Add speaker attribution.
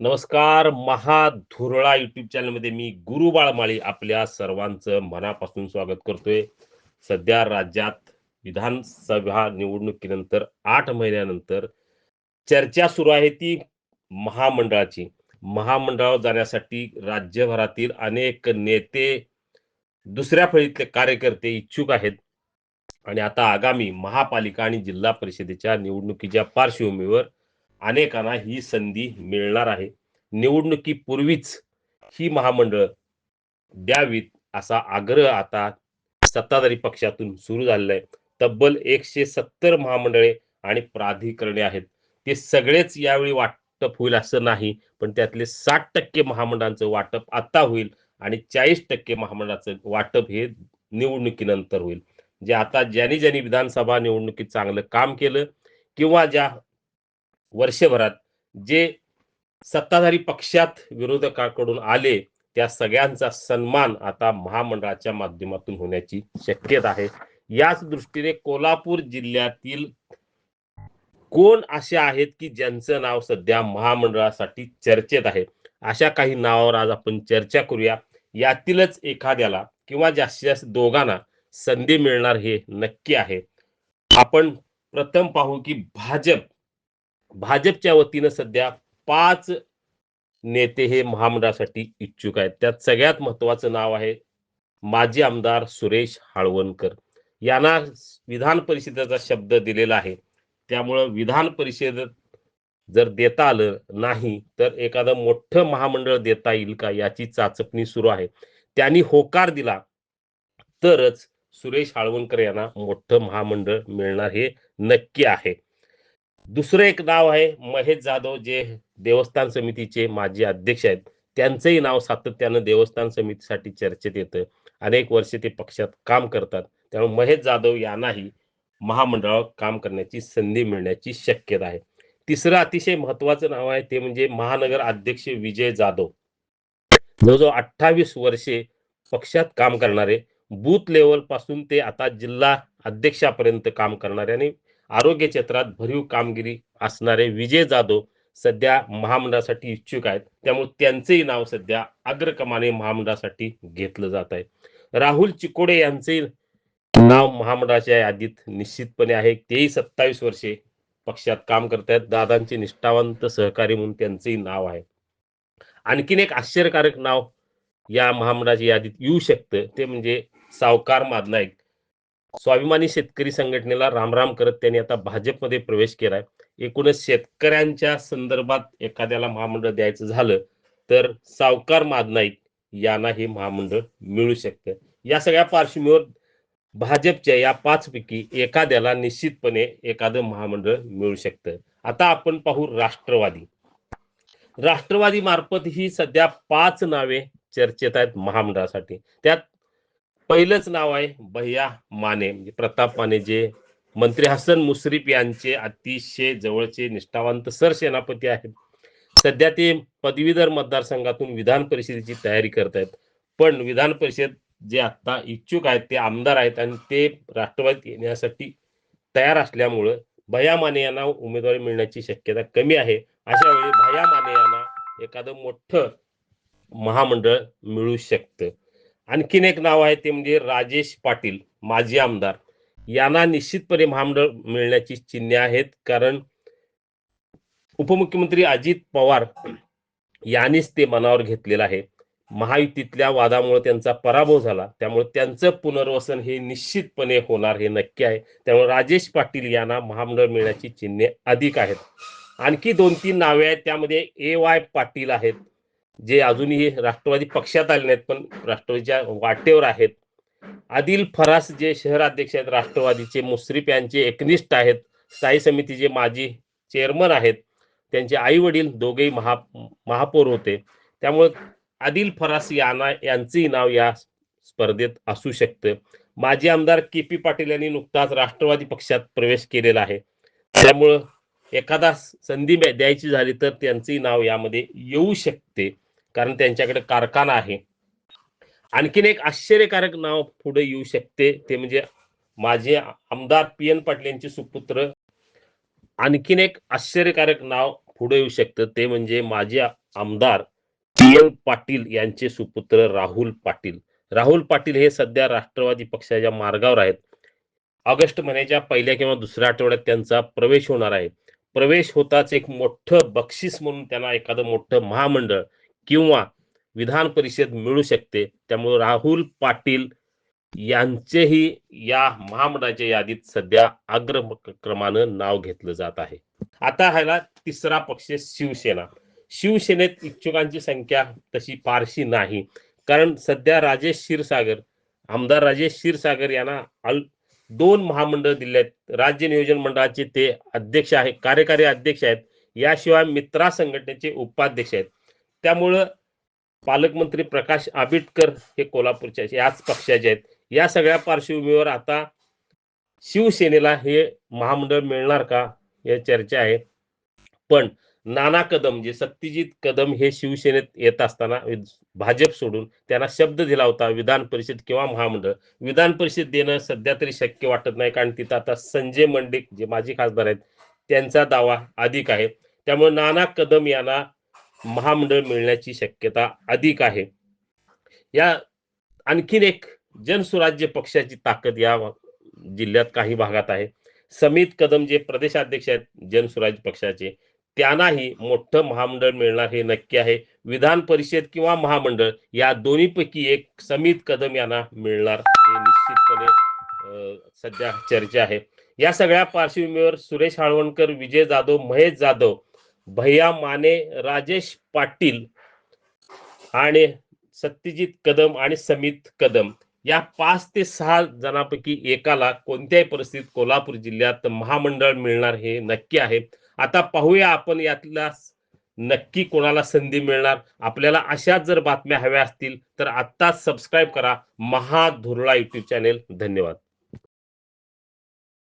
Speaker 1: नमस्कार महाधुरळा युट्यूब चॅनलमध्ये मी गुरु बाळमाळी आपल्या सर्वांचं मनापासून स्वागत करतोय. सध्या राज्यात विधानसभा निवडणुकीनंतर आठ महिन्यानंतर चर्चा सुरू आहे ती महामंडळाची. महामंडळावर जाण्यासाठी राज्यभरातील अनेक नेते दुसऱ्या फळीतले कार्यकर्ते इच्छुक आहेत. आणि आता आगामी महापालिका आणि जिल्हा परिषदेच्या निवडणुकीच्या पार्श्वभूमीवर अनेकांना ही संधी मिळणार आहे. निवडणुकीपूर्वीच ही महामंडळ द्यावीत असा आग्रह आता सत्ताधारी पक्षातून सुरू झालेला आहे तब्बल एकशे सत्तर महामंडळे आणि प्राधिकरणे आहेत. ते सगळेच यावेळी वाटप होईल असं नाही पण त्यातले साठ टक्के महामंडळांचं वाटप आता होईल आणि चाळीस टक्के महामंडळाचं वाटप हे निवडणुकीनंतर होईल. जे आता ज्यांनी ज्यांनी विधानसभा निवडणुकीत चांगलं काम केलं किंवा ज्या वर्षभरात जे सत्ताधारी पक्षात विरोधकाकडून आले त्या सगळ्यांचा सन्मान आता महामंडळाच्या माध्यमातून होण्याची शक्यता आहे. याच दृष्टीने कोल्हापूर जिल्ह्यातील कोण असे आहेत की ज्यांचं नाव सध्या महामंडळासाठी चर्चेत आहे? अशा काही नावावर आज आपण चर्चा करूया. यातीलच एखाद्याला किंवा जास्तीत जास्त दोघांना संधी मिळणार हे नक्की आहे. आपण प्रथम पाहू की भाजप भाजपच्या वतीनं सध्या पाच नेते हे महामंडळासाठी इच्छुक आहेत. त्यात सगळ्यात महत्वाचं नाव आहे माजी आमदार सुरेश हाळवणकर. यांना विधान परिषदेचा शब्द दिलेला आहे. त्यामुळं विधान परिषद जर देता आलं नाही तर एखादं मोठं महामंडळ देता येईल का याची चाचपणी सुरू आहे. त्यांनी होकार दिला तरच सुरेश हाळवणकर यांना मोठं महामंडळ मिळणार हे नक्की आहे. दुसरं एक नाव आहे महेश जाधव जे देवस्थान समितीचे माजी अध्यक्ष आहेत. त्यांचंही नाव सातत्यानं देवस्थान समितीसाठी चर्चेत येतं. अनेक वर्षे ते पक्षात काम करतात. त्यामुळे महेश जाधव यांनाही महामंडळावर काम करण्याची संधी मिळण्याची शक्यता आहे. तिसरं अतिशय महत्वाचं नाव आहे ते म्हणजे महानगर अध्यक्ष विजय जाधव. जवळजवळ अठ्ठावीस वर्षे पक्षात काम करणारे बूथ लेवलपासून ते आता जिल्हा अध्यक्षापर्यंत काम करणारे आणि आरोग्य क्षेत्रात भरीव कामगिरी असणारे विजय जाधव सध्या महामंडळासाठी इच्छुक आहेत. त्यामुळे त्यांचेही नाव सध्या अग्रक्रमाने महामंडळासाठी घेतलं जात आहे. राहुल चिकोडे यांचे नाव महामंडळाच्या यादीत निश्चितपणे आहे. तेही सत्तावीस वर्षे पक्षात काम करत आहेत. दादांचे निष्ठावंत सहकारी म्हणून त्यांचेही नाव आहे. आणखीन एक आश्चर्यकारक नाव या महामंडळाच्या यादीत येऊ शकतं. ते म्हणजे सावकार माधनाईक स्वाभिमानी शेतकरी संघटनेला रामराम करत त्यांनी आता भाजपमध्ये प्रवेश केलाय. एकूणच शेतकऱ्यांच्या संदर्भात एखाद्याला महामंडळ द्यायचं झालं तर सावकार मादनाईक यांना हे महामंडळ मिळू शकतं. या सगळ्या पार्श्वभूमीवर भाजपच्या या पाचपैकी एखाद्याला निश्चितपणे एखादं महामंडळ मिळू शकतं. आता आपण पाहू राष्ट्रवादी. राष्ट्रवादी मार्फत ही सध्या पाच नावे चर्चेत आहेत महामंडळासाठी. त्यात पहिलंच नाव आहे भैया माने. म्हणजे प्रताप माने जे मंत्री हसन मुश्रीफ यांचे अतिशय जवळचे निष्ठावंत सरसेनापती आहेत. सध्या ते पदवीधर मतदारसंघातून विधान परिषदेची तयारी करत आहेत पण विधान परिषद जे आता इच्छुक आहेत ते आमदार आहेत आणि ते राष्ट्रवादीत येण्यासाठी तयार असल्यामुळं भया माने यांना उमेदवारी मिळण्याची शक्यता कमी आहे. अशा वेळी भया माने यांना एखादं मोठं महामंडळ मिळू शकतं. आणखीन एक नाव आहे ते म्हणजे राजेश पाटील माजी आमदार. यांना निश्चितपणे महामंडळ मिळण्याची चिन्हे आहेत. कारण उपमुख्यमंत्री अजित पवार यांनीच ते मनावर घेतलेलं आहे. महायुतीतल्या वादामुळे त्यांचा पराभव झाला. त्यामुळे त्यांचं पुनर्वसन हे निश्चितपणे होणार हे नक्की आहे. त्यामुळे राजेश पाटील यांना महामंडळ मिळण्याची चिन्हे अधिक आहेत. आणखी दोन तीन नावे आहेत. त्यामध्ये ए वाय पाटील आहेत. जे अजूनही राष्ट्रवादी पक्षात आले नाहीत पण राष्ट्रवादीच्या वाटेवर आहेत. आदिल फरास जे शहर अध्यक्ष आहेत राष्ट्रवादीचे मुश्रीफ यांचे एकनिष्ठ आहेत. स्थायी समितीचे माजी चेअरमन आहेत. त्यांचे आई वडील दोघेही महा महापौर होते. त्यामुळे आदिल फरास यांना यांचंही नाव या स्पर्धेत असू शकतं. माजी आमदार के पी पाटील यांनी नुकताच राष्ट्रवादी पक्षात प्रवेश केलेला आहे. त्यामुळं एखादा संधी द्यायची झाली तर त्यांचंही नाव यामध्ये येऊ शकते. कारण त्यांच्याकडे कारखाना आहे. आणखीन एक आश्चर्यकारक नाव पुढे येऊ शकते. ते म्हणजे माझे आमदार पी एन पाटील यांचे सुपुत्र. आणखीन एक आश्चर्यकारक नाव पुढे येऊ शकतं. ते म्हणजे माझे आमदार पी एल पाटील यांचे सुपुत्र राहुल पाटील. राहुल पाटील हे सध्या राष्ट्रवादी पक्षाच्या मार्गावर आहेत. ऑगस्ट महिन्याच्या पहिल्या किंवा दुसऱ्या आठवड्यात त्यांचा प्रवेश होणार आहे. प्रवेश होताच एक मोठं बक्षीस म्हणून त्यांना एखादं मोठं महामंडळ किंवा विधान परिषद मिळू शकते. त्यामुळे राहुल पाटील यांचेही या महामंडळाच्या यादीत सध्या अग्रक्रमानं नाव घेतलं जात आहे. आता ह्याला तिसरा पक्ष शिवसेना. शिवसेनेत इच्छुकांची संख्या तशी फारशी नाही. कारण सध्या राजेश क्षीरसागर आमदार राजेश क्षीरसागर यांना अल दोन महामंडळ दिले आहेत. राज्य नियोजन मंडळाचे ते अध्यक्ष आहे कार्यकारी अध्यक्ष आहेत. याशिवाय मित्रा संघटनेचे उपाध्यक्ष आहेत. त्यामुळं पालकमंत्री प्रकाश आंबेडकर हे कोल्हापूरचे याच पक्षाचे आहेत. या सगळ्या पार्श्वभूमीवर आता शिवसेनेला हे महामंडळ मिळणार का या चर्चा आहे. पण नाना कदम जे सत्यजित कदम हे शिवसेनेत येत असताना भाजप सोडून त्यांना शब्द दिला होता विधान परिषद किंवा महामंडळ. विधान परिषद देणं सध्या तरी शक्य वाटत नाही कारण तिथं आता संजय मंडिक जे माजी खासदार आहेत त्यांचा दावा अधिक आहे. त्यामुळे नाना कदम यांना महामंडळ मिळण्याची शक्यता अधिक आहे. या आणखीन एक जनसुराज्य पक्षाची ताकद या जिल्ह्यात काही भागात आहे. समित कदम जे प्रदेशाध्यक्ष आहेत जनसुराज्य पक्षाचे त्यांनाही मोठं महामंडळ मिळणार हे नक्की आहे. विधान परिषद किंवा महामंडळ या दोन्हीपैकी एक समित कदम यांना मिळणार हे निश्चितपणे अं, सध्या चर्चा आहे. या सगळ्या पार्श्वभूमीवर सुरेश हाळवणकर विजय जाधव महेश जाधव भैया माने राजेश पाटील आणि सत्यजित कदम आणि समित कदम. या पाच ते सहा जणांपैकी एकाला कोणत्याही परिस्थितीत कोल्हापूर जिल्ह्यात महामंडळ मिळणार हे नक्की आहे. आता पाहूया आपण यातल्या नक्की कोणाला संधी मिळणार. आपल्याला अशाच जर बातम्या हव्या असतील तर आत्ताच सबस्क्राईब करा. महाधुरळा युट्यूब चॅनेल धन्यवाद.